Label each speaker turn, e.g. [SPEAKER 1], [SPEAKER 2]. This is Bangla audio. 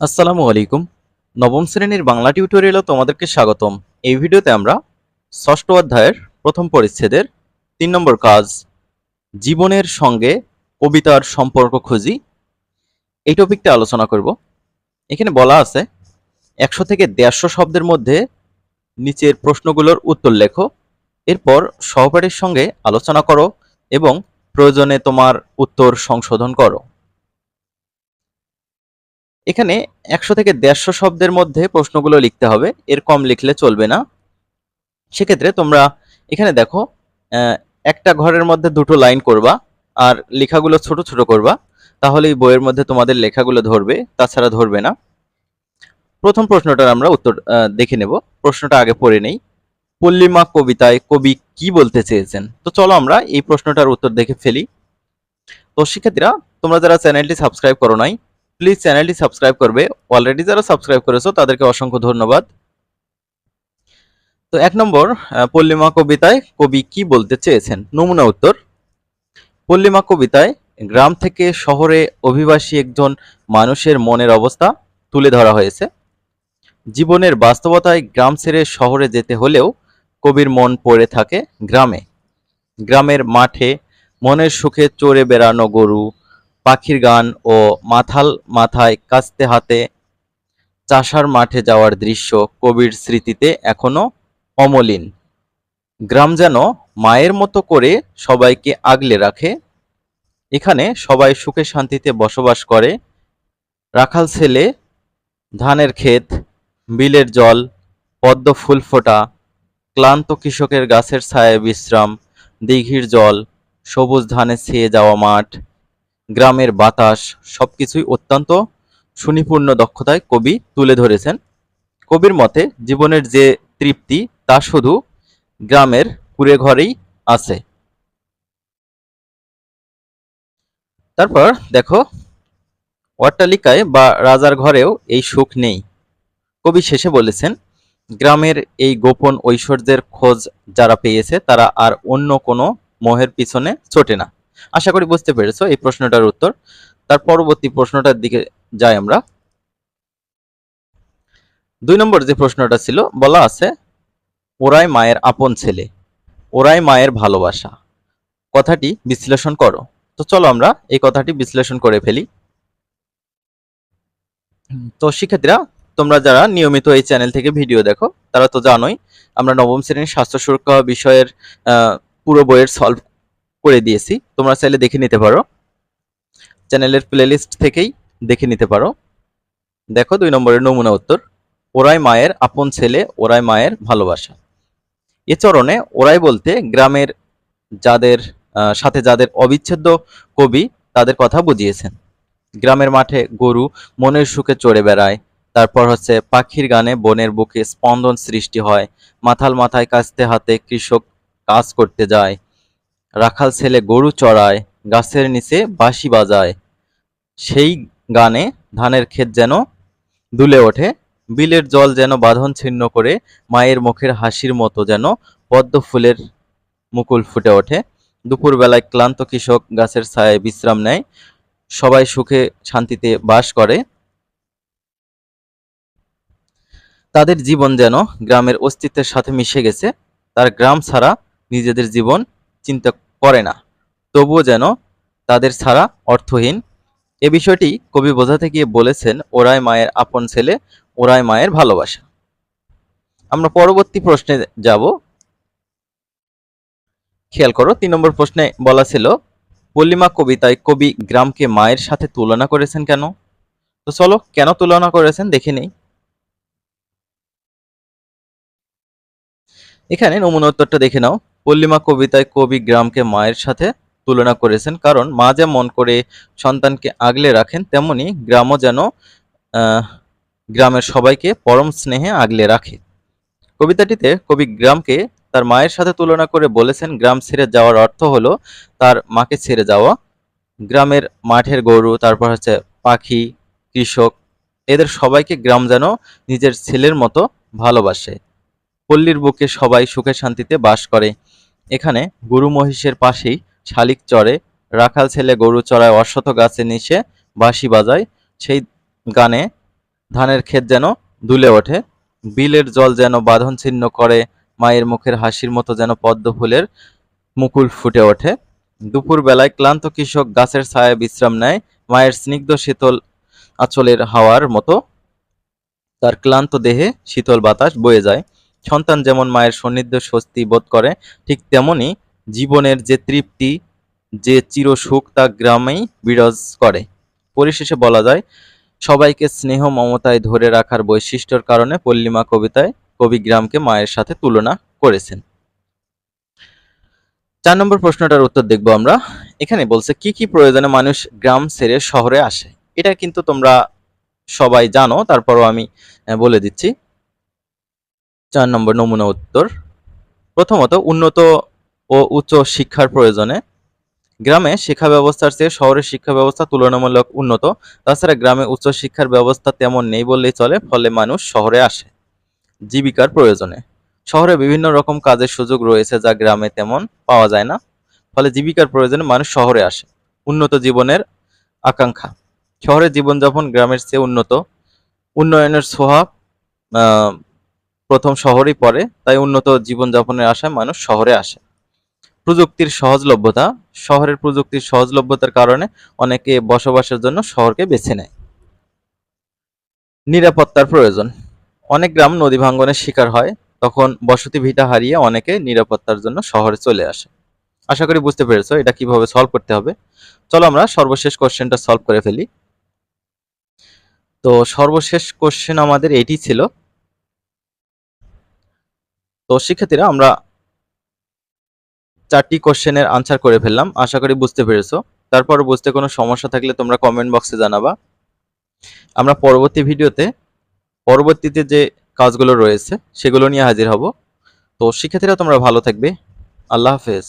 [SPEAKER 1] আসসালামু আলাইকুম। নবম শ্রেণির বাংলা টিউটোরিয়ালে তোমাদেরকে স্বাগতম। এই ভিডিওতে আমরা ষষ্ঠ অধ্যায়ের প্রথম পরিচ্ছেদের তিন নম্বর কাজ, জীবনের সঙ্গে কবিতার সম্পর্ক খুঁজি। এই টপিকটা আলোচনা করব। এখানে বলা আছে, একশো থেকে দেড়শো শব্দের মধ্যে নিচের প্রশ্নগুলোর উত্তর লেখো, এরপর সহপাঠীর সঙ্গে আলোচনা করো এবং প্রয়োজনে তোমার উত্তর সংশোধন করো। এখানে একশো থেকে দেড়শো শব্দের মধ্যে প্রশ্নগুলো লিখতে হবে। এর কম লিখলে চলবে না। সেক্ষেত্রে তোমরা এখানে দেখো একটা ঘরের মধ্যে দুটো লাইন করবা আর লেখাগুলো ছোট ছোট করবা। তাহলেই বইয়ের মধ্যে তোমাদের লেখাগুলো ধরবে, তাছাড়া ধরবে না। প্রথম প্রশ্নটার আমরা উত্তর দেখে নেব। প্রশ্নটা আগে পড়ে নেই। পল্লিমা কবিতায় কবি কি বলতে চেয়েছেন? তো চলো আমরা এই প্রশ্নটার উত্তর দেখে ফেলি। তো শিক্ষার্থীরা, তোমরা যারা চ্যানেলটি সাবস্ক্রাইব করো নাই প্লিজ চ্যানেলটি সাবস্ক্রাইব করবে। অলরেডি যারা সাবস্ক্রাইব করেছ, তাদেরকে অসংখ্য ধন্যবাদ। তো এক নম্বর পল্লিমা কবিতায় কবি কি বলতে চেয়েছেন? নমুনা উত্তর, পল্লিমা কবিতায়, গ্রাম থেকে শহরে অভিবাসী একজন মানুষের মনের অবস্থা তুলে ধরা হয়েছে। জীবনের বাস্তবতায় গ্রাম ছেড়ে শহরে যেতে হলেও কবির মন পড়ে থাকে গ্রামে। গ্রামের মাঠে মনের সুখে চড়ে বেড়ানো গরু পাখির গান ও মাথাল মাথায় কাস্তে হাতে চাষার মাঠে যাওয়ার দৃশ্য কবির স্মৃতিতে এখনও অমলিন। গ্রাম যেন মায়ের মতো করে সবাইকে আগলে রাখে, এখানে সবাই সুখে শান্তিতে বসবাস করে। রাখাল ছেলে, ধানের ক্ষেত, বিলের জল, পদ্ম ফুল ফোটা, ক্লান্ত কৃষকের গাছের ছায়ায় বিশ্রাম, দিঘির জল, সবুজ ধানে ছেয়ে যাওয়া মাঠ গ্রামের বাতাস, সবকিছুই অত্যন্ত সুনিপুণ্য দক্ষতায় কবি তুলে ধরেছেন। কবির মতে, জীবনের যে তৃপ্তি, তা শুধু গ্রামের কুড়ে ঘরেই আছে। তারপর দেখো, অট্টালিকায় বা রাজার ঘরেও এই সুখ নেই। কবি শেষে বলেছেন, গ্রামের এই গোপন ঐশ্বর্যের খোঁজ যারা পেয়েছে, তারা আর অন্য কোনো মোহের পিছনে ছোটে না। আশা করি বুঝতে পেরেছ এই প্রশ্নটার উত্তর। তার পরবর্তী প্রশ্নটার দিকে যাই আমরা। দুই নম্বর যে প্রশ্নটা ছিল, বলা আছে, ওরাই মায়ের আপন ছেলে, ওরাই মায়ের ভালোবাসা। কথাটি বিশ্লেষণ করো। তো চলো আমরা এই কথাটি বিশ্লেষণ করে ফেলি। তো শিক্ষার্থীরা, তোমরা যারা নিয়মিত এই চ্যানেল থেকে ভিডিও দেখো, তারা তো জানোই, আমরা নবম শ্রেণির স্বাস্থ্য সুরক্ষা বিষয়ের পুরো বইয়ের সলভ করে দিয়েছি। তোমরা চাইলে দেখে নিতে পারো। চ্যানেলের প্লেলিস্ট থেকেই দেখে নিতে পারো। দেখো দুই নম্বরের নমুনা উত্তর। ওরাই মায়ের আপন ছেলে, ওরাই মায়ের ভালোবাসা। এ চরণে ওরাই বলতে গ্রামের যাদের সাথে যাদের অবিচ্ছেদ্য কবি, তাদের কথা বুঝিয়েছেন। গ্রামের মাঠে গরু মনের সুখে চড়ে বেড়ায়। তারপর হচ্ছে পাখির গানে বনের বুকে স্পন্দন সৃষ্টি হয়। মাথাল মাথায় কাস্তে হাতে কৃষক কাজ করতে যায়। রাখাল ছেলে গরু চড়ায়, গাছের নিচে বাঁশি বাজায়। সেই গানে ধানের ক্ষেত যেন দুলে ওঠে, বিলের জল যেন বাঁধন ছিন্ন করে, মায়ের মুখের হাসির মতো যেন পদ্ম ফুলের মুকুল ফুটে ওঠে। দুপুরবেলায় ক্লান্ত কৃষক গাছের ছায়ায় বিশ্রাম নেয়, সবাই সুখে শান্তিতে বাস করে। তাদের জীবন যেন গ্রামের অস্তিত্বের সাথে মিশে গেছে, তার গ্রাম ছাড়া নিজেদের জীবন চিন্তা করে না। তবুও যেন তাদের ছাড়া অর্থহীন। এ বিষয়টি কবি বোঝাতে গিয়ে বলেছেন, ওরাই মায়ের আপন ছেলে, ওরাই মায়ের ভালোবাসা। আমরা পরবর্তী প্রশ্নে যাব। খেয়াল করো, তিন নম্বর প্রশ্নে বলা ছিল পল্লিমা কবিতায় কবি গ্রামকে মায়ের সাথে তুলনা করেছেন কেন? তো চলো, কেন তুলনা করেছেন দেখে নেই। এখানে নমুনা উত্তরটা দেখে নাও। পল্লিমা কবিতায় কবি গ্রামকে মায়ের সাথে তুলনা করেছেন। কারণ মা যেমন করে সন্তানকে আগলে রাখেন, তেমনি গ্রামও যেন গ্রামের সবাইকে পরম স্নেহে আগলে রাখে। কবিতাটিতে কবি গ্রামকে তার মায়ের সাথে তুলনা করে বলেছেন, গ্রাম ছেড়ে যাওয়ার অর্থ হলো তার মাকে ছেড়ে যাওয়া। গ্রামের মাঠের গরু, তারপর হচ্ছে পাখি, কৃষক, এদের সবাইকে গ্রাম যেন নিজের ছেলের মতো ভালোবাসে। পল্লীর বুকে সবাই সুখে শান্তিতে বাস করে। এখানে গরু মহিষের পাশেই শালিক চড়ে রাখাল ছেলে গরু চড়ায় অশ্বত গাছে নিচে বাঁশি বাজায়। সেই গানে ধানের ক্ষেত যেন দুলে ওঠে। বিলের জল যেন বাঁধন ছিন্ন করে, মায়ের মুখের হাসির মতো যেন পদ্ম ফুলের মুকুল ফুটে ওঠে। দুপুর বেলায় ক্লান্ত কৃষক গাছের ছায়ায় বিশ্রাম নেয়। মায়ের স্নিগ্ধ শীতল আঁচলের হাওয়ার মতো তার ক্লান্ত দেহে শীতল বাতাস বয়ে যায়। সন্তান যেমন মায়ের সান্নিধ্য স্বস্তি বোধ করে, ঠিক তেমনি জীবনের যে তৃপ্তি, যে চির সুখ তা গ্রামেই বিরাজ করে। পরিশেষে বলা যায়, সবাইকে স্নেহ মমতায় ধরে রাখার বৈশিষ্ট্যর কারণে পল্লিমা কবিতায় কবি গ্রামকে মায়ের সাথে তুলনা করেছেন। চার নম্বর প্রশ্নটার উত্তর দেখব আমরা। এখানে বলছে, কি কি প্রয়োজনে মানুষ গ্রাম ছেড়ে শহরে আসে? এটা কিন্তু তোমরা সবাই জানো, তারপরও আমি বলে দিচ্ছি। চার নম্বর নমুনা উত্তর। প্রথমত উন্নত ও উচ্চ শিক্ষার প্রয়োজনে গ্রামে শিক্ষা ব্যবস্থার চেয়ে শহরের শিক্ষা ব্যবস্থা তুলনামূলক উন্নত। তাছাড়া গ্রামে উচ্চ শিক্ষার ব্যবস্থা তেমন নেই বললেই চলে ফলে মানুষ শহরে আসে জীবিকার প্রয়োজনে। শহরে বিভিন্ন রকম কাজের সুযোগ রয়েছে যা গ্রামে তেমন পাওয়া যায় না ফলে জীবিকার প্রয়োজনে মানুষ শহরে আসে। উন্নত জীবনের আকাঙ্ক্ষা। শহরের জীবনযাপন গ্রামের চেয়ে উন্নত। উন্নয়নের আহ, প্রথম শহরেই পড়ে, তাই উন্নত জীবনযাপনের আশায় মানুষ শহরে আসে। প্রযুক্তির সহজলভ্যতা, শহরের প্রযুক্তির সহজলভ্যতার কারণে অনেকে বসবাসের জন্য শহরকে বেছে নেয়। নিরাপত্তার প্রয়োজন। অনেক গ্রাম নদী ভাঙ্গনের শিকার হয়, তখন বসতি ভিটা হারিয়ে অনেকে নিরাপত্তার জন্য শহরে চলে আসে। আশা করি বুঝতে পেরেছ এটা কীভাবে সলভ করতে হবে। চলো আমরা সর্বশেষ কোশ্চেনটা সলভ করে ফেলি। তো সর্বশেষ কোশ্চেন আমাদের এটি ছিল তো শিক্ষার্থীরা, আমরা চারটি কোশ্চেনের আনসার করে ফেললাম। আশা করি বুঝতে পেরেছ। তারপর বুঝতে কোনো সমস্যা থাকলে তোমরা কমেন্ট বক্সে জানাবা। আমরা পরবর্তী ভিডিওতে, পরবর্তীতে যে কাজগুলো রয়েছে, সেগুলো নিয়ে হাজির হব। তো শিক্ষার্থীরা, তোমরা ভালো থাকবে। আল্লাহ হাফেজ।